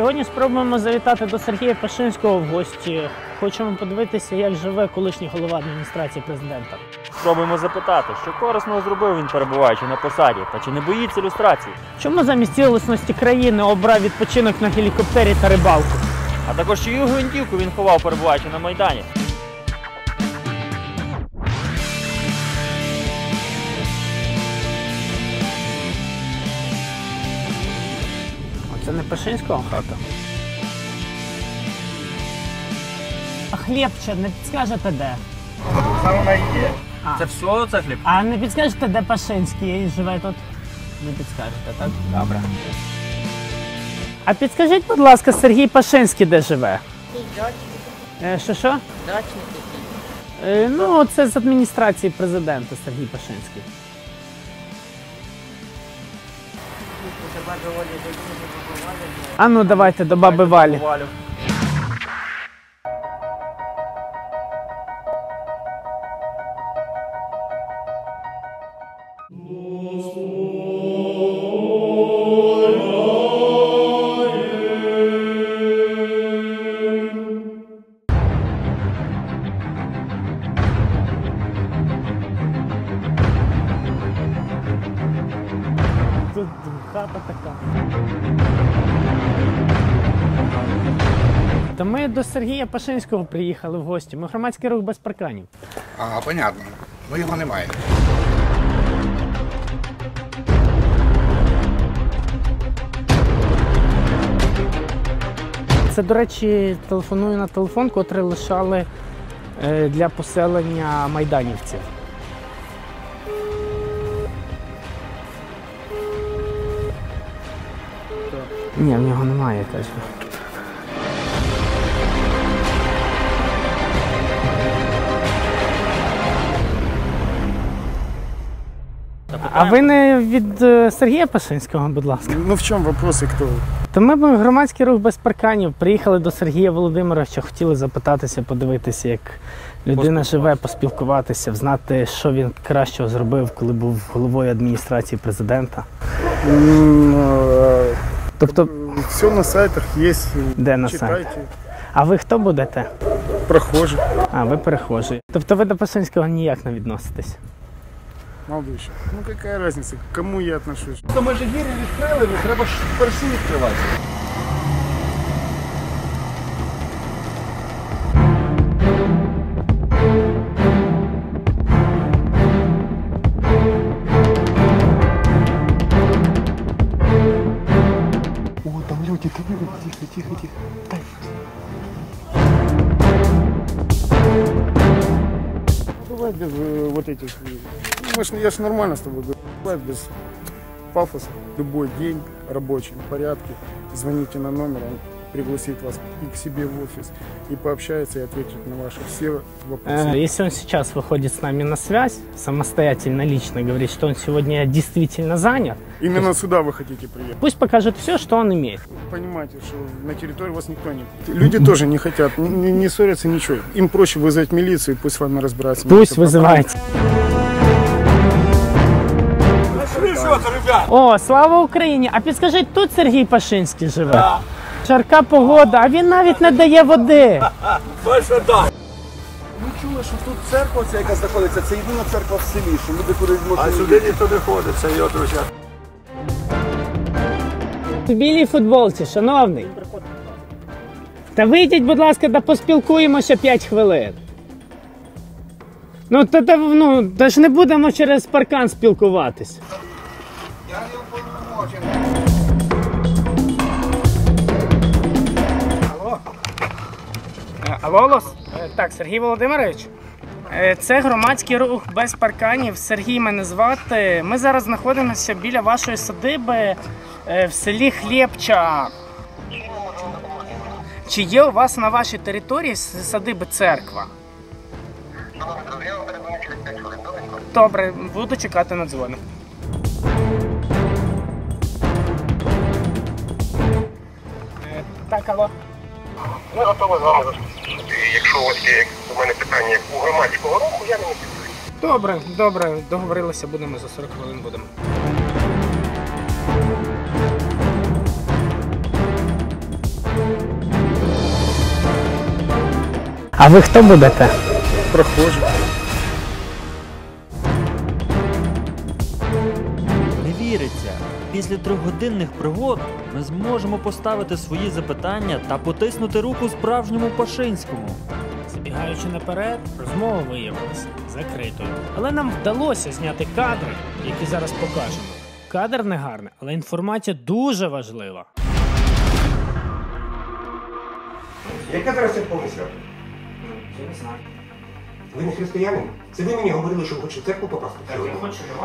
Сьогодні спробуємо завітати до Сергія Пашинського в гості. Хочемо подивитися, як живе колишній голова адміністрації президента. Спробуємо запитати, що корисного зробив він, перебуваючи на посаді, та чи не боїться люстрації, Чому замість цілісності країни обрав відпочинок на гелікоптері та рибалку? а також чию гвинтівку він ховав, перебуваючи на майдані. Оце не Пашинського хата. А хлібче, не підскажете де? Це все, це хліб? А не підскажете, де Пашинський живе тут? Не підскажете, так? Добре. А підскажіть, будь ласка, Сергій Пашинський де живе? Е, що що? Е, ну, це з адміністрації президента Сергій Пашинський. А ну давайте до баби Валі. Валю. Тут хата така. Та ми до Сергія Пашинського приїхали в гості. Ми громадський рух без парканів. А, понятно. Ну його немає. Це, до речі, телефоную на телефон, котрий лишали е, для поселення майданівців. Ні, в нього немає, каже. А ви не від е, Сергія Пашинського, будь ласка? Ну в чем вопрос и кто? вы? То ми б громадський рух без парканів приїхали до Сергія Володимировича, хотіли запитатися, подивитися, як людина живе, поспілкуватися, знати, що він кращого зробив, коли був головою адміністрації президента. Тобто, Все на сайтах є. де на сайті. А ви хто будете? Прохожий. А, ви перехожі. Тобто ви до Пашинського ніяк не відноситесь. Молодой еще. Ну яка різниця, кому я отношусь? То ми ж двері відкрили, не треба ж перші відкривати. Люди, тихо, тихо, тихо. Дай. Бывает без э, вот этих... Мы ж, я ж нормально с тобой говорю. Бывает без пафоса. Любой день рабочий, в порядке. Звоните на номер, он пригласит вас и к себе в офис, и пообщается, и ответит на ваши все вопросы. Э, Если он сейчас выходит с нами на связь, самостоятельно, лично говорит, что он сегодня действительно занят, Именно сюда вы хотите приехать. пусть покажет все, что он имеет. Понимаете, что на территории вас никто не... Люди тоже не хотят, не, не- не ссорятся, ничего. Им проще вызвать милицию, и пусть с вами разбирается. Пусть милиция. вызывайте. О, слава Україні! А підскажіть, тут Сергій Пашинський живе? Жарка погода, а він навіть не дає води. Ми чули, що тут церква, ця, яка знаходиться, це єдина церква в селі, що люди куди можуть. А сюди ніхто не ходить, це його друзі. В білій футболці, шановний. Та вийдіть, будь ласка, та поспілкуємося 5 хвилин. Ну, та, та, ну, та ж не будемо через паркан спілкуватись. Е, Алло, Лос? Е, Так, Сергій Володимирович. Е, Це громадський рух без парканів. Сергій мене звати. Ми зараз знаходимося біля вашої садиби е, в селі Хлєбча. Чи є у вас на вашій території садиби церква? Добре, буду чекати на дзвоник. Так, алло. Ми готові з вами зустрічати. Якщо у вас є у мене питання як у громадського руху, я не підтримую. Добре, добре, договорилися, будемо за 40 хвилин будемо. А ви хто будете? Прохожий. Після трьохгодинних пригод ми зможемо поставити свої запитання та потиснути руку справжньому Пашинському. Забігаючи наперед, розмова виявилася закритою. Але нам вдалося зняти кадри, які зараз покажемо. Кадр не гарний, але інформація дуже важлива. Яке зараз церковне свято? Ви не християнин? Це ви мені говорили, що ви хочете в церкву попасти? сьогодні?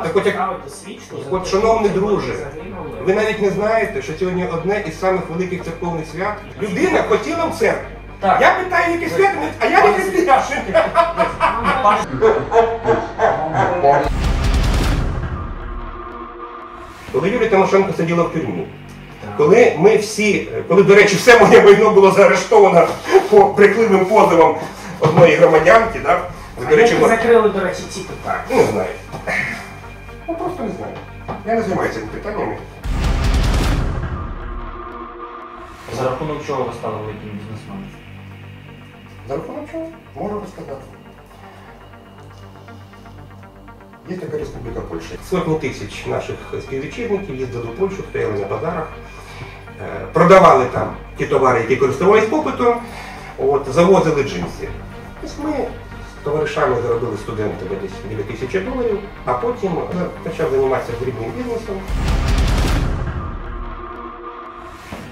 Так от як- свічку. От, шановний друже, ви навіть не знаєте, що сьогодні одне із самих великих церковних свят. Людина хотіла в церкву. Я питаю, яке свято, а я не християнин. Коли Юлія Тимошенко сиділа в тюрмі, коли ми всі, коли, до речі, все моє майно було заарештовано по брехливим позовам одної громадянки, так? Ви, до речі, мо- закрили, до речі, ці питання. Ну, не знаю. Ну просто не знаю. Я не займаюся цими питаннями. За рахунок чого ви стали великим бізнесменом? За рахунок чого? Можу розказати. Є така республіка Польща. Сотні тисяч наших співвітчизників їздили в Польщу, стояли на базарах, е, продавали там ті товари, які користувалися попитом, от, завозили джинси. Ось ми товаришами заробили студентами десь 2 тисячі доларів, а потім почав займатися дрібним бізнесом.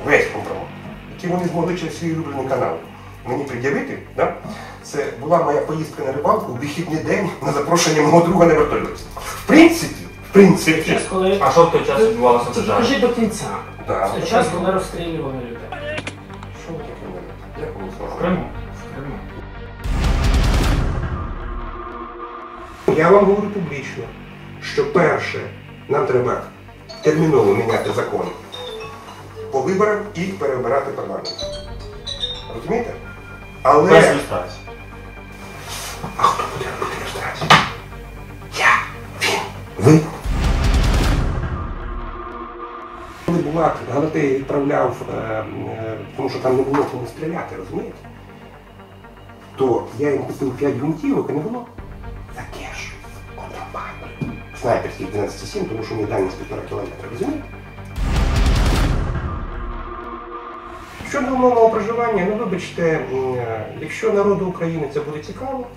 Весь компромат, який вони змогли через свій улюблений канал мені пред'явити, да? це була моя поїздка на рибалку у вихідний день на запрошення мого друга на вертольоті. В принципі, в принципі. Коли... А що в той час відбувалося в державі? Покажи до кінця. Да. Це час, коли розстрілювали людей. Що таке? Як слухаєте? В Криму. Я вам говорю публічно, що перше, нам треба терміново міняти закон по виборам і переобирати парламент. Розумієте? Але. Без люстрації. А хто буде робити реєстрацію? Я, він, ви. Коли Булат Галатея відправляв, е, е, тому що там не було кому стріляти, розумієте? То я їм купив 5 гвинтівок і не було за Снайперських 12,7, тому що мені дальність півтора кілометра, розумієте? Щодо умовного проживання, ну вибачте, е, якщо народу України це буде цікаво,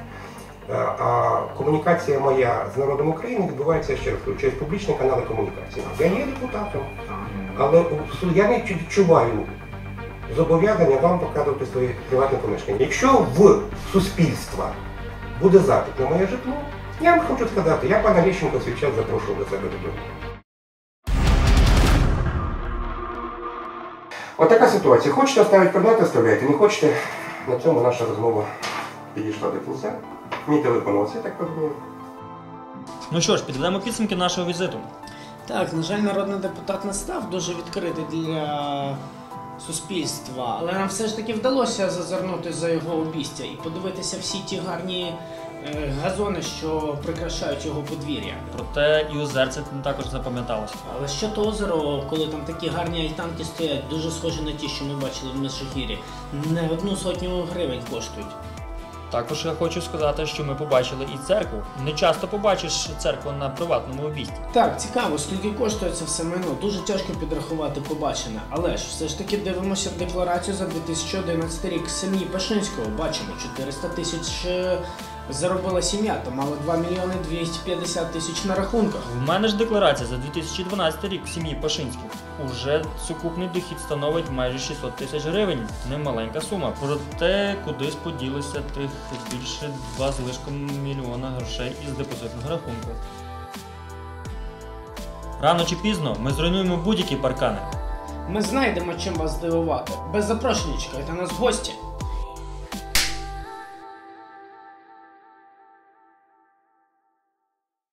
е, а комунікація моя з народом України відбувається ще раз через публічні канали комунікації. Я є депутатом, але я не відчуваю зобов'язання вам показувати своє приватне помешкання. Якщо в суспільства буде запит на моє житло, я вам хочу сказати, я пана Лещенко свій час запрошував до себе додому. От така ситуація. Хочете оставити координати, оставляйте. Не хочете, на цьому наша розмова підійшла до кінця. Мій телефон я так розумію. Ну що ж, підведемо підсумки нашого візиту. Так, на жаль, народний депутат не став дуже відкритий для суспільства, але нам все ж таки вдалося зазирнути за його обістя і подивитися всі ті гарні газони, що прикрашають його подвір'я. Проте і озерце також запам'яталося. Але що то озеро, коли там такі гарні альтанки стоять, дуже схожі на ті, що ми бачили в Межигір'ї, не одну сотню гривень коштують. Також я хочу сказати, що ми побачили і церкву. Не часто побачиш церкву на приватному обійсті. Так, цікаво, скільки коштує це все майно. Дуже тяжко підрахувати побачене. Але ж все ж таки дивимося декларацію за 2011 рік сім'ї Пашинського. Бачимо, 400 тисяч е, заробила сім'я, то мало 2 мільйони 250 тисяч на рахунках. В мене ж декларація за 2012 рік в сім'ї Пашинських. Уже сукупний дохід становить майже 600 тисяч гривень. Немаленька сума. Проте кудись поділися тих більше 2 з лишком мільйона грошей із депозитного рахунку. Рано чи пізно ми зруйнуємо будь-які паркани. Ми знайдемо чим вас здивувати. Без запрошення чекайте нас гості.